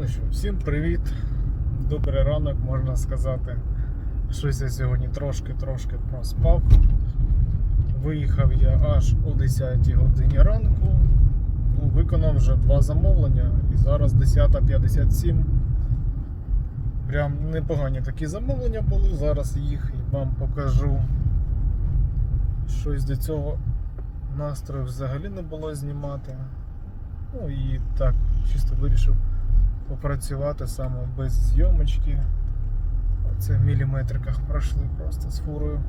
Ну що, всім привіт. Добрий ранок, можна сказати. Щось я сьогодні трошки-трошки проспав. Виїхав я аж о 10 годині ранку. Ну, виконав вже два замовлення і зараз 10.57. Прям непогані такі замовлення були. Зараз їх вам покажу. Щось до цього настрою взагалі не було знімати. Ну і так, чисто вирішив попрацювати саме без зйомочки. Це в міліметриках пройшли просто з фурою.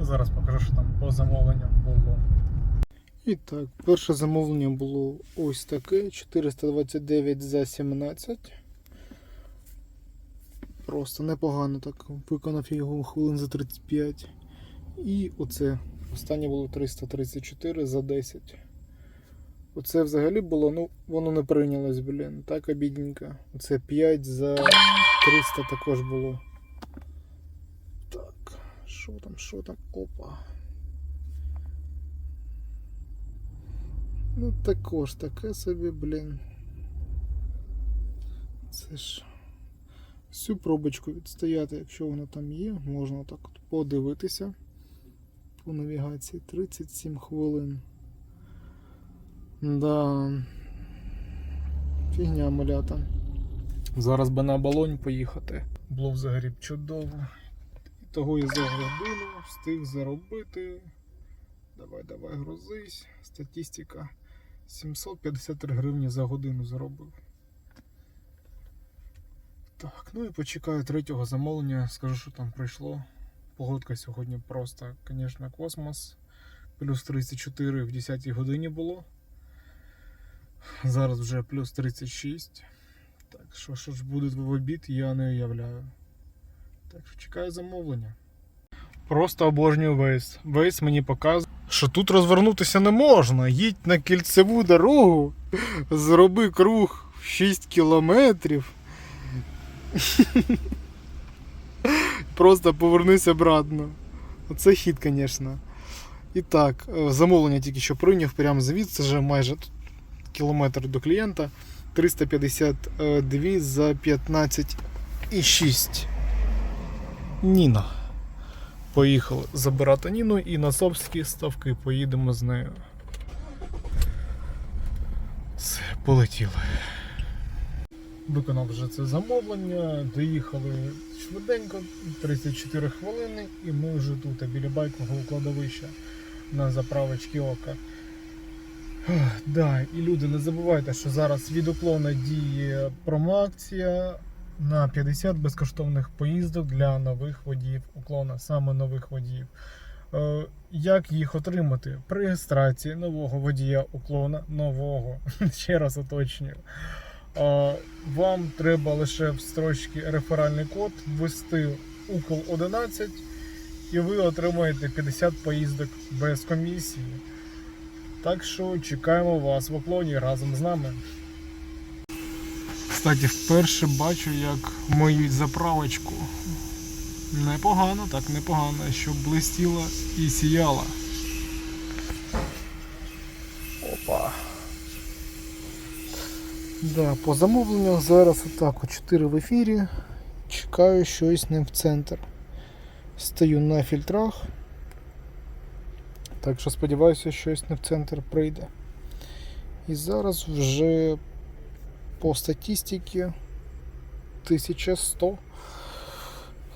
Зараз покажу, що там по замовленням було. І так, перше замовлення було ось таке: 429 за 17. Просто непогано так виконав його хвилин за 35. І оце. Останнє було 334 за 10. Оце взагалі було, ну, воно не прийнялось, блін. Так обідненько. Оце 5 за 300 також було. Так, що там, що там? Опа. Ну також таке собі, блін. Це ж всю пробочку відстояти, якщо воно там є, можна так от подивитися по навігації 37 хвилин. Да. Фігня малята. Зараз би на оболонь поїхати. Було взагалі б чудово. І того я за годину встиг заробити. Давай, давай, грузись. Статистика. 753 гривні за годину заробив. Так, ну і почекаю третього замовлення. Скажу, що там прийшло. Погодка сьогодні просто, звісно, космос. Плюс 34 в 10 годині було. Зараз вже плюс 36. Так що, що ж буде в обід, я не уявляю. Так що чекаю замовлення. Просто обожнюю Waze. Waze мені показує, що тут розвернутися не можна. Їдь на кільцеву дорогу, зроби круг в 6 кілометрів. Просто повернись обратно. Оце хід, звісно. І так, е, замовлення тільки що прийняв, прямо звідси вже майже кілометр до клієнта. 352 за 15,6. Ніна. Поїхали забирати Ніну і на Собські ставки поїдемо з нею. Все, полетіли. Виконав вже це замовлення, доїхали швиденько, 34 хвилини, і ми вже тут, біля байкового кладовища на заправочці ока. Да, і люди, не забувайте, що зараз від уклона діє промоакція на 50 безкоштовних поїздок для нових водіїв уклона, саме нових водіїв. Е, Як їх отримати? При реєстрації нового водія уклона, нового, ще раз уточнюю. Е, Вам треба лише в строчці реферальний код ввести укл 11 і ви отримаєте 50 поїздок без комісії. Так що чекаємо вас в уклоні разом з нами. Кстати, вперше бачу, як миють заправочку. Непогано, так непогано, щоб блистіла і сіяла. Опа. Да, по замовленнях зараз отак, о 4 в ефірі. Чекаю щось не в центр. Стою на фільтрах. Так що сподіваюся, щось не в центр прийде. І зараз вже по статистиці 1100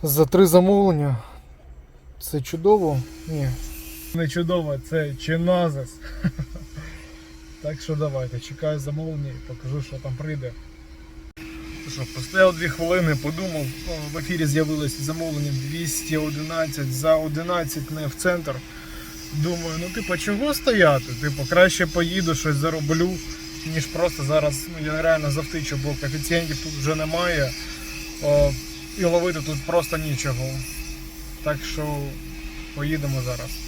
за три замовлення. Це чудово? Ні. Не чудово, це чиназис. Так що давайте, чекаю замовлення і покажу, що там прийде. Що, постояв 2 хвилини, подумав, в ефірі з'явилось замовлення 211 за 11 не в центр. Думаю, ну типа чого стояти? Типу, краще поїду, щось зароблю, ніж просто зараз ну, я реально завтичу, бо коефіцієнтів тут вже немає. О, і ловити тут просто нічого. Так що поїдемо зараз.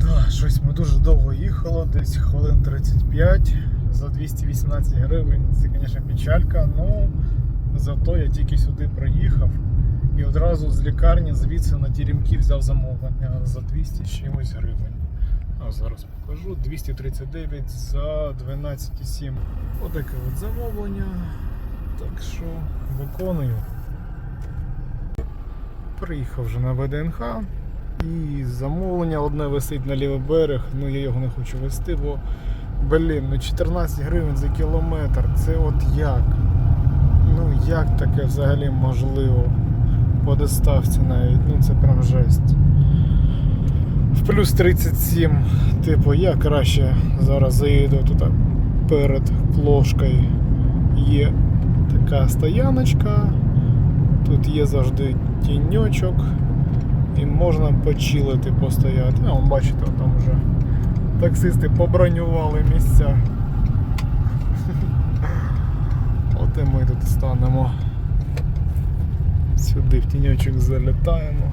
Да, щось ми дуже довго їхали, десь хвилин 35 за 218 гривень. Це, звісно, печалька, ну зато я тільки сюди приїхав і одразу з лікарні звідси на Тірімки взяв замовлення за 200 з чимось гривень. А зараз покажу 239 за 12,7. Отаке от замовлення. Так що виконую. Приїхав вже на ВДНХ. І замовлення одне висить на лівий берег, ну я його не хочу вести, бо блін, ну 14 гривень за кілометр. Це от як? Ну як таке взагалі можливо? По доставці навіть, ну це прям жесть. В плюс 37, типу, я краще зараз заїду тут перед плошкою. Є така стояночка, тут є завжди тіньочок і можна почилити постояти. А, вон, бачите, там вже таксисти побронювали місця. От і ми тут станемо. Сюди в тіньочок залітаємо.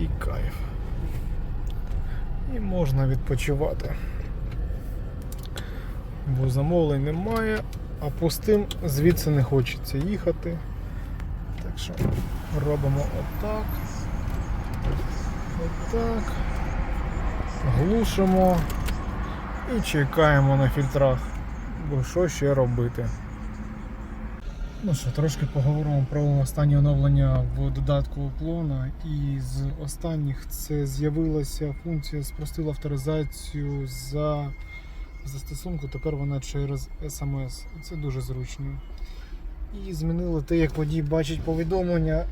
І кайф. І можна відпочивати. Бо замовлень немає, а пустим звідси не хочеться їхати. Так що робимо отак. Отак. Глушимо і чекаємо на фільтрах. Бо що ще робити? Ну що, трошки поговоримо про останнє оновлення в додатку уклона. І з останніх це з'явилася функція спростила авторизацію за застосунку. Тепер вона через SMS. Це дуже зручно. І змінили те, як водій бачить повідомлення,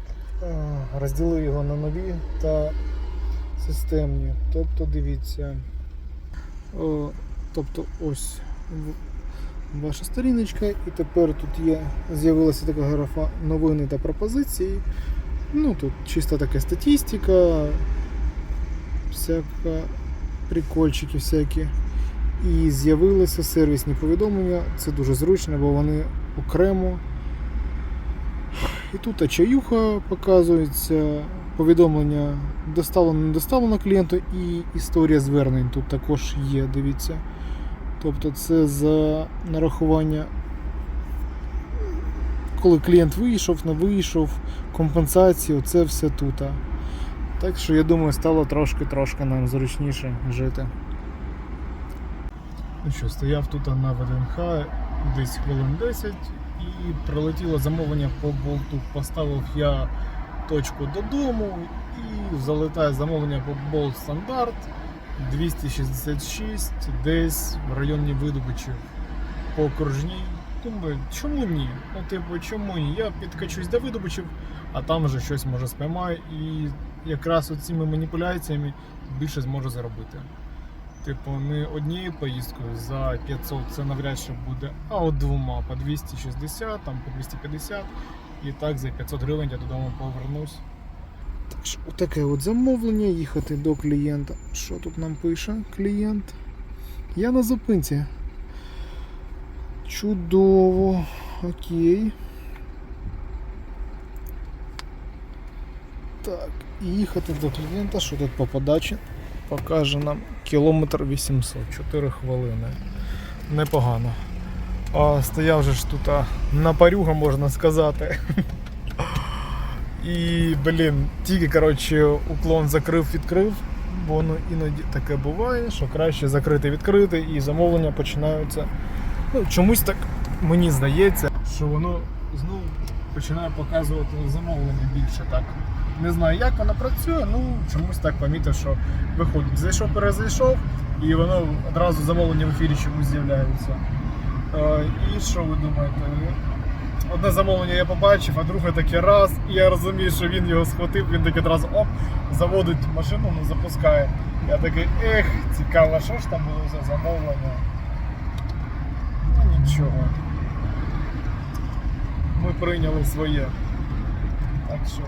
розділив його на нові та системні. Тобто дивіться. Тобто ось ваша сторіночка, і тепер тут є, з'явилася така графа новини та пропозиції. Ну тут чисто така статистика, всяка прикольчики всякі. І з'явилися сервісні повідомлення. Це дуже зручно, бо вони окремо. І тут чаюха показується, повідомлення доставлено, не доставлено клієнту і історія звернень тут також є, дивіться. Тобто це за нарахування, коли клієнт вийшов, не вийшов, компенсацію, це все тут. Так що я думаю, стало трошки-трошки нам зручніше жити. Ну що, стояв тут на ВДНХ десь хвилин 10 і прилетіло замовлення по болту. Поставив я точку додому і залетає замовлення по болт стандарт 266 десь в районі видобичів по окружній. Думаю, чому ні? Ну, типу, чому ні? Я підкачусь до видобичів, а там вже щось може спіймаю і якраз оціми маніпуляціями більше зможу заробити. Типу, не однією поїздкою за 500 це навряд чи буде, а от двома по 260, там по 250 і так за 500 гривень я додому повернусь. Так що таке от замовлення, їхати до клієнта. Що тут нам пише клієнт? Я на зупинці. Чудово. Окей. Так, і їхати до клієнта, що тут по подачі? Покаже нам кілометр 800, 4 хвилини. Непогано. А стояв же ж тут а, на парюга, можна сказати. І, блін, тільки коротше, уклон закрив-відкрив, бо воно іноді таке буває, що краще закрити відкрити і замовлення починаються. Ну, чомусь так мені здається, що воно знову починає показувати замовлення більше так. Не знаю, як воно працює, ну чомусь так помітив, що виходить. Зайшов, перезайшов, і воно одразу замовлення в ефірі чомусь з'являється. Е, і що ви думаєте? Одне замовлення я побачив, а друге таке раз, і я розумію, що він його схватив, він таки одразу оп, заводить машину, ну запускає. Я такий, ех, цікаво, що ж там було за замовлення. Ну нічого. Ми прийняли своє. Так що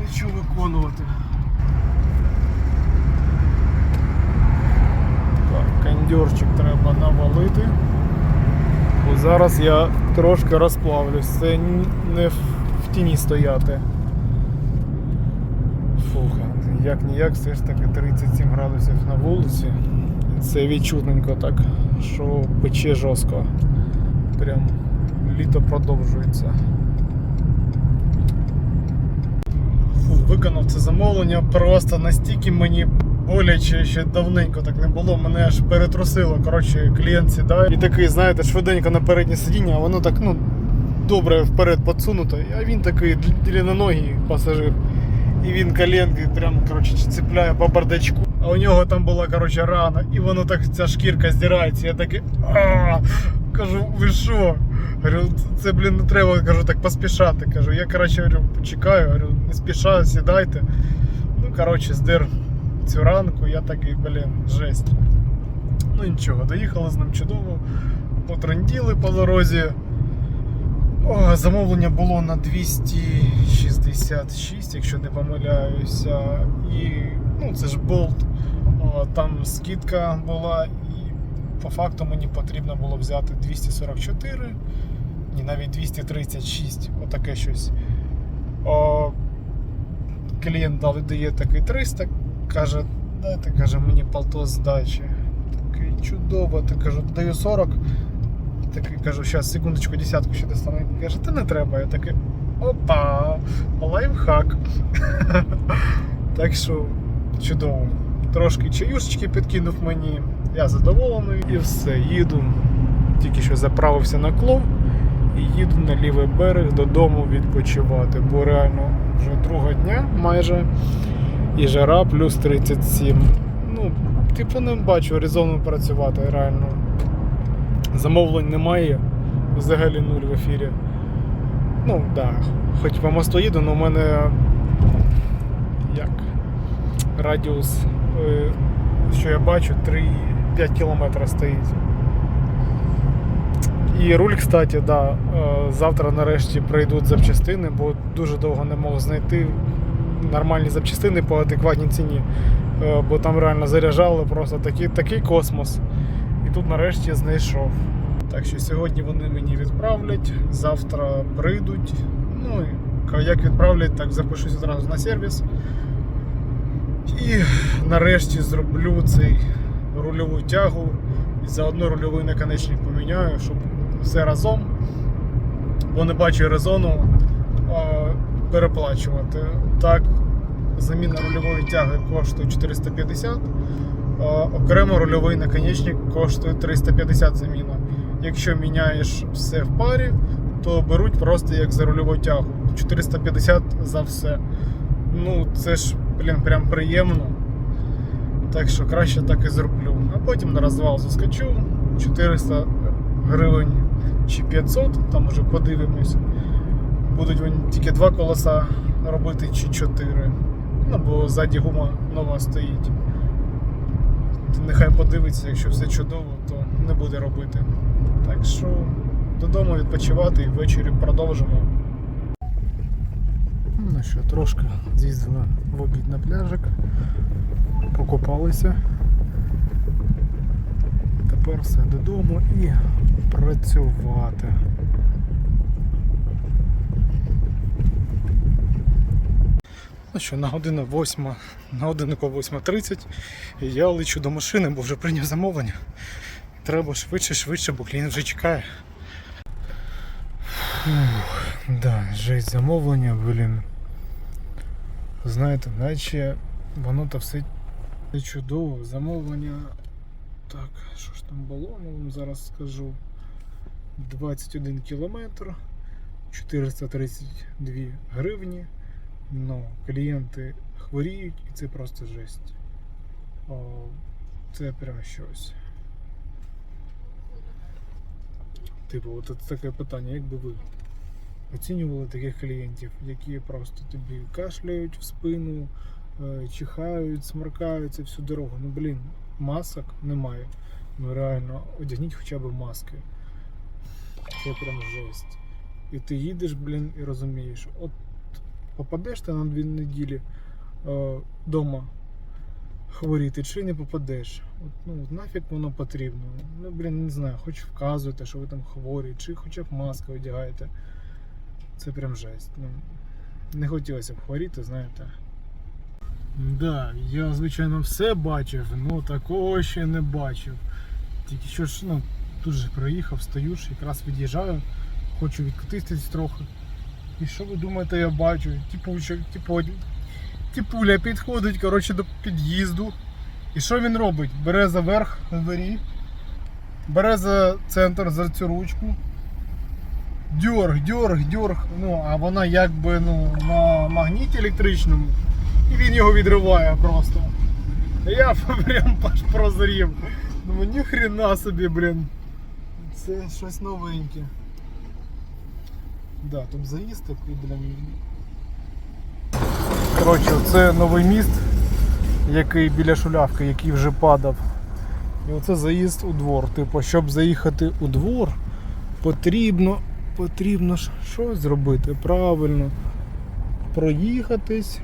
нічого виконувати. Так, кондьорчик треба навалити. Бо зараз я трошки розплавлюсь. Це не в, в тіні стояти. Фух, як ніяк, все ж таки 37 градусів на вулиці. Це відчутненько так, що пече жорстко. Прям літо продовжується. Фу, виконав це замовлення, просто настільки мені боляче ще давненько так не було. Мене аж перетрусило. Коротше, клієнт сідає і такий, знаєте, швиденько на переднє сидіння, а воно так, ну, добре вперед підсунуто. А він такий длинноногий пасажир. І він коленки прям коротше, цепляє по бардачку. А у нього там була коротше, рана, і воно так ця шкірка здирається. Я такий. Кажу, ви що? Говорю, це, блін, не треба кажу, так поспішати. Кажу, я коротше говорю, почекаю, говорю, не спішаю, сідайте. Ну, коротше, здер цю ранку, я такий, блін, жесть. Ну нічого, доїхали з ним чудово, потранділи по дорозі. О, замовлення було на 266, якщо не помиляюся. І ну, це ж болт. Там скидка була, і по факту мені потрібно було взяти 244, ні, навіть 236, отаке щось. О, клієнт дає такий 300, каже, дайте каже, мені полтос здачі. Такий чудово, ти кажу, даю 40. Такий кажу, зараз секундочку, десятку ще достану. Каже, та не треба. Я такий, опа, лайфхак. так що чудово. Трошки чаюшечки підкинув мені. Я задоволений і все, їду. Тільки що заправився на клов і їду на лівий берег додому відпочивати. Бо реально вже друга дня майже і жара плюс 37. Ну, типу не бачу резону працювати реально. Замовлень немає, взагалі нуль в ефірі. Ну, так, да. хоч по мосту їду, але у мене як радіус, е, що я бачу, 3-5 км стоїть. І руль, кстати, да, е, завтра нарешті прийдуть запчастини, бо дуже довго не мог знайти нормальні запчастини по адекватній ціні. Е, Бо там реально заряджали просто такий, такий космос. І тут нарешті знайшов. Так що сьогодні вони мені відправлять, завтра прийдуть. Ну як відправлять, так запишусь одразу на сервіс. І нарешті зроблю цей рульову тягу і заодно рульовий наконечник поміняю, щоб все разом. Бо не бачу резону переплачувати. Так, заміна рульової тяги коштує 450, а окремо рульовий наконечник коштує 350 заміна. Якщо міняєш все в парі, то беруть просто як за рульову тягу. 450 за все. Ну, це ж, блін, прям приємно. Так що краще так і зроблю. А потім на розвал заскочу 400 гривень чи 500, там уже подивимось. Будуть вони тільки два колеса робити чи 4. Ну, бо ззаді гума нова стоїть. Нехай подивиться, якщо все чудово, то не буде робити. Так що додому відпочивати і ввечері продовжимо. Ну що, трошки з'їздили в обід на пляжик, покупалися. Тепер все додому і працювати. Ну що, на годину 8, на годиннику 8.30 і я лечу до машини, бо вже прийняв замовлення. Треба швидше, швидше, бо клієнт вже чекає. Фух, да, жесть замовлення, блін. Знаєте, наче воно то все чудово. Замовлення. Так, що ж там було, ну вам зараз скажу. 21 кілометр, 432 гривні. Ну, клієнти хворіють і це просто жесть. О, це прям щось. Типу, от це таке питання, як би ви оцінювали таких клієнтів, які просто тобі кашляють в спину, е, чихають, сморкаються всю дорогу. Ну блін, масок немає. Ну реально, одягніть хоча б маски. Це прям жесть. І ти їдеш, блін, і розумієш, от попадеш ти на дві неділі е, хворіти, чи не попадеш. От, ну, нафіг воно потрібно. Ну, блін, не знаю, хоч вказуєте, що ви там хворі, чи хоча б маски одягаєте. Це прям жесть. Ну, не хотілося б хворіти, знаєте. Да, я, звичайно, все бачив, але такого ще не бачив. Тільки що ж, ну, тут же приїхав, стою ж, якраз від'їжджаю, хочу відкатитись трохи. І що ви думаєте, я бачу? Типу, що, типу, типуля підходить коротше, до під'їзду. І що він робить? Бере за верх на дворі, бере за центр, за цю ручку. Дьорг, дьорг, дьорг. Ну, а вона якби ну, на магніті електричному. І він його відриває просто. Я прям прозрів. Думаю, ніхрена собі, блін. Це щось новеньке. Да, тут заїзд такий, блін. Коротше, це новий міст, який біля шулявки, який вже падав. І оце заїзд у двор. Типу, щоб заїхати у двор, потрібно, потрібно ж що зробити? Правильно. Проїхатись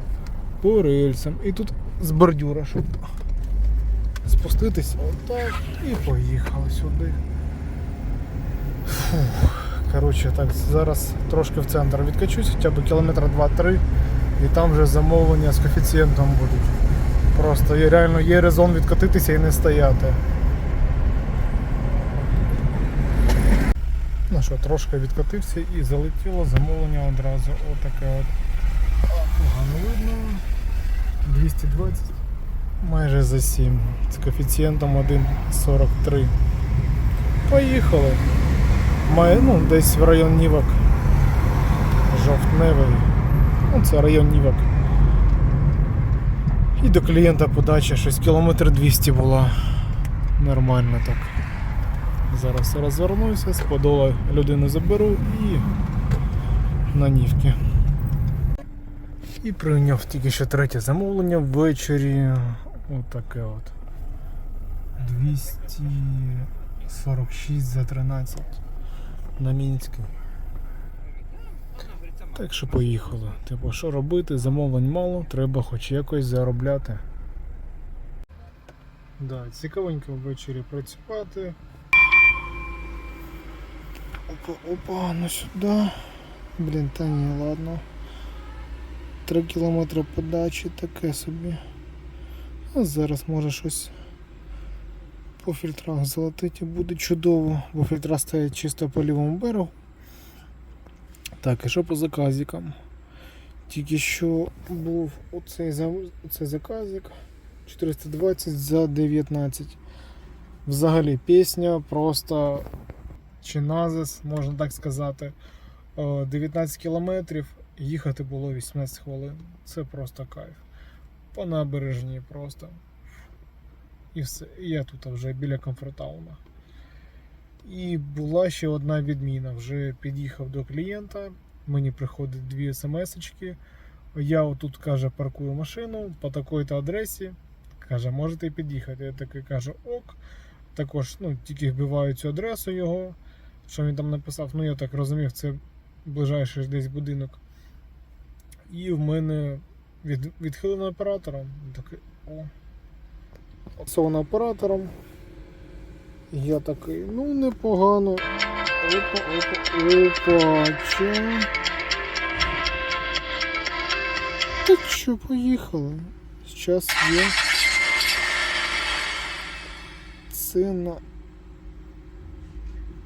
по рельсам. І тут з бордюра, щоб спуститись отак і поїхали сюди. Фух. Коротше, так, зараз трошки в центр відкачусь, хоча б кілометра 2-3, і там вже замовлення з коефіцієнтом будуть. Просто є, реально є резон відкатитися і не стояти. Ну що, трошки відкатився і залетіло замовлення одразу. Отаке от. Погано видно. 220. Майже за 7. З коефіцієнтом 1,43. Поїхали. Має, ну, десь в район Нівок. Жовтневий. Ну, це район Нівок. І до клієнта подача щось кілометр 200 була. Нормально так. Зараз розвернуся, з подола людину заберу і на нівки. І прийняв тільки що третє замовлення ввечері. Отаке от. 246 за 13 на Мінський. Так що поїхали. Типу, що робити? Замовлень мало, треба хоч якось заробляти. Да, цікавенько ввечері працювати. Опа, опа, ну сюди. Блін, та ні, ладно. 3 кілометри подачі таке собі. А зараз може щось по фільтрах залетить і буде чудово, бо фільтра стоять чисто по лівому берегу. Так, і що по заказикам? Тільки що був оцей, оцей заказик 420 за 19. Взагалі пісня просто чи назис, можна так сказати. Е, 19 кілометрів, їхати було 18 хвилин. Це просто кайф. По набережні просто. І все. Я тут вже біля комфортауна. І була ще одна відміна. Вже під'їхав до клієнта. Мені приходить дві смс-очки. Я отут каже, паркую машину по такій-то адресі. Каже, можете під'їхати. Я такий кажу, ок. Також ну, тільки вбиваю цю адресу його. Що він там написав, ну я так розумів, це ближайший десь будинок. І в мене від, відхилено оператором. Такий, о. Отсовано оператором. Я такий, ну непогано. Опа, опа, опа, чо? Так що, поїхали. Зараз є. На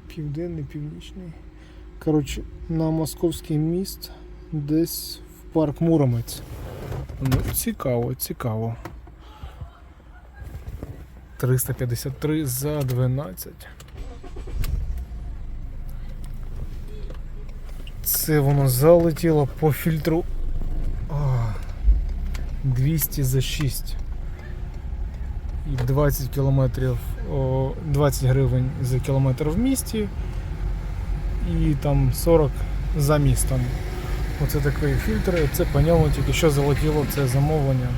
південний, північний. Коротше, на московський міст десь в парк Муромець. Ну, цікаво, цікаво. 353 за 12. Це воно залетіло по фільтру. А, 200 за 6. І 20 кілометрів, 20 гривень за кілометр в місті. І там 40 за містом. Оце такий фільтр, це по ньому тільки що залетіло це замовлення.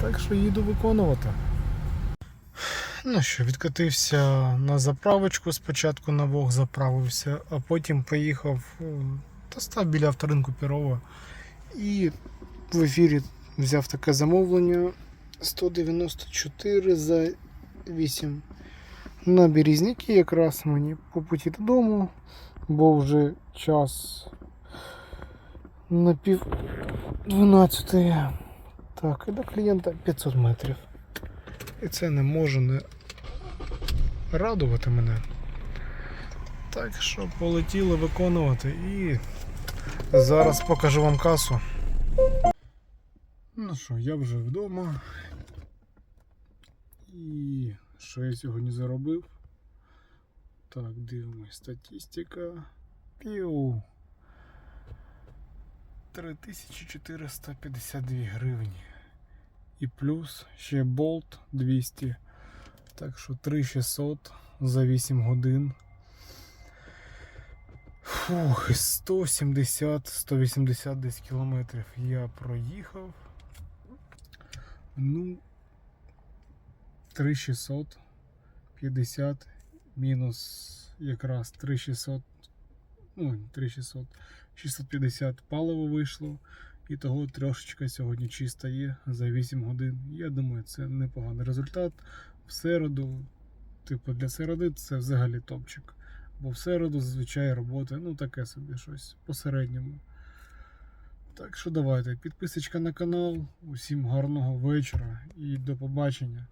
Так що їду виконувати. Ну що, відкатився на заправочку, спочатку на Вог заправився, а потім поїхав е, та став біля авторинку Пірова. І в ефірі взяв таке замовлення 194 за 8 на Березняки якраз мені по путі додому, бо вже час на пів 12. Так, і до клієнта 500 метрів. І це не може не радувати мене. Так що полетіли виконувати і зараз покажу вам касу. Ну що, я вже вдома. І що я сьогодні заробив? Так, дивимось. Статистика. Піу. 3452 гривні. І плюс ще болт 200. Так що 3600 за 8 годин. Фух, 170-180 десь кілометрів я проїхав. Ну, 3650 мінус якраз 3600, ну, 3600, 650 паливо вийшло. І того трошечка сьогодні чиста є за 8 годин. Я думаю, це непоганий результат. В середу, типу, для середи це взагалі топчик. Бо в середу зазвичай роботи, ну таке собі щось посередньому. Так що давайте, підписочка на канал. Усім гарного вечора і до побачення.